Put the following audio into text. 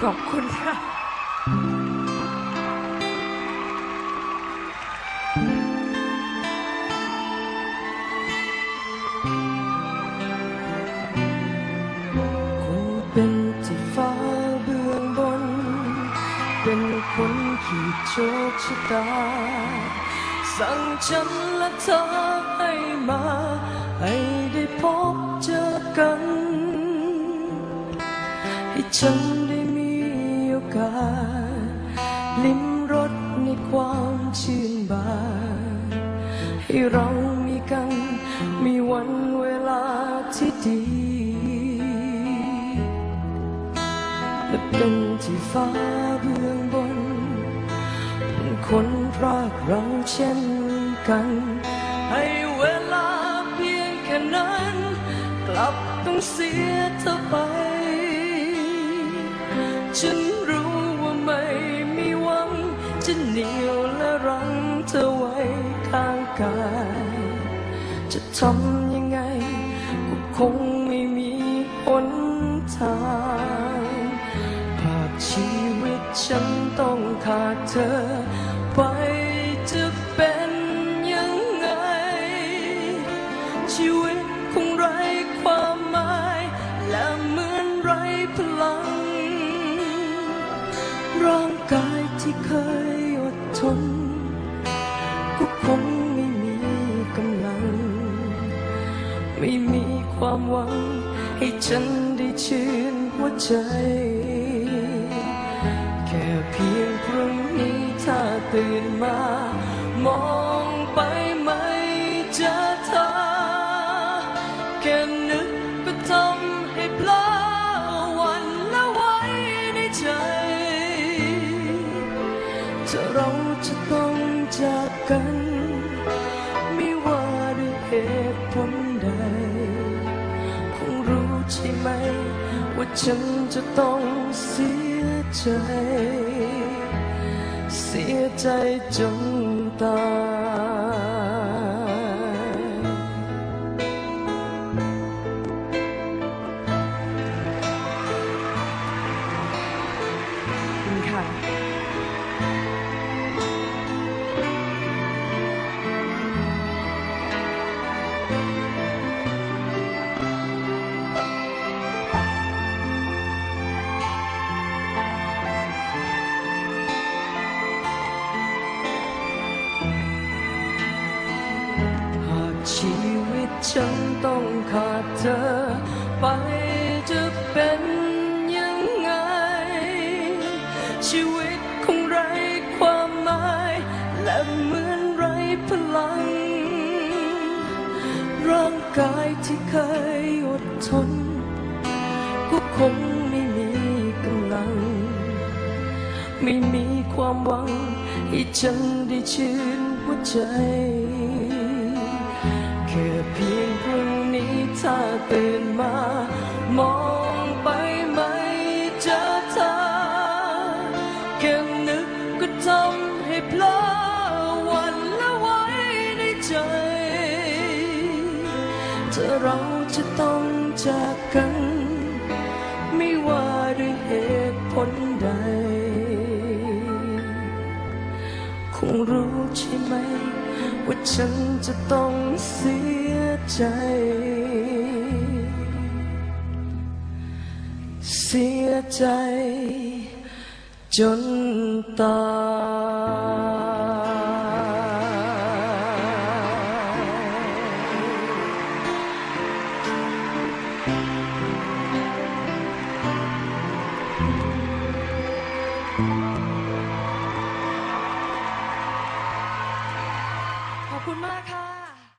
ขอบคุณค่ะคงเป็นที่ฟ้าเบื้องบน เป็นคนขีดโชคชะตา สั่งฉันและเธอให้มา ให้ได้พบเจอกัน ให้ฉันได้มีโอกาส ลิ้มรสในความชื่นบานให้เรามีกัน มีวันเวลาที่ดีและเป็นที่ฟ้าเบื้องบนเป็นคนรักเราเช่นกัน ให้เวลาเพียงแค่นั้น กลับต้องเสียเธอไป ฉันรู้ว่าไม่มีหวัง จะเหนียวและรั้งเธอไว้ข้างกาย จะทำยังไงก็คงไม่มีหนทางหากชีวิตฉันต้องขาดเธอ ไปจะเป็นยังไง ชีวิตคงไร้ความหมาย และเหมือนไร้พลัง ที่เคยอดทนก็คงไม่มีกำลัง ไม่มีความหวัง ให้ฉันได้ชื่นหัวใจ แค่เพียงพรุ่งนี้ถ้าตื่นมามอง ตุผลใดคงรู้ใช่ไหม ว่าฉันจะต้องเสียใจ เสียใจจนตาย ชีวิตฉันต้องขาดเธอ ไปจะเป็นยังไง ชีวิตคงไร้ความหมาย และเหมือนไร้พลัง ร่างกายที่เคยอดทน ก็คงไม่มีกำลัง ไม่มีความหวังให้ฉันได้ชื่นหัวใจ แค่เพียงพรุ่งนี้ถ้าตื่นมามองไปไม่เจอเธอแค่นึกก็ทำให้เพลอวันและไว้ในใจถ้าเราจะต้องจากกัน รู้ใช่ไหม ว่าฉันจะต้องเสียใจ เสียใจจนตาย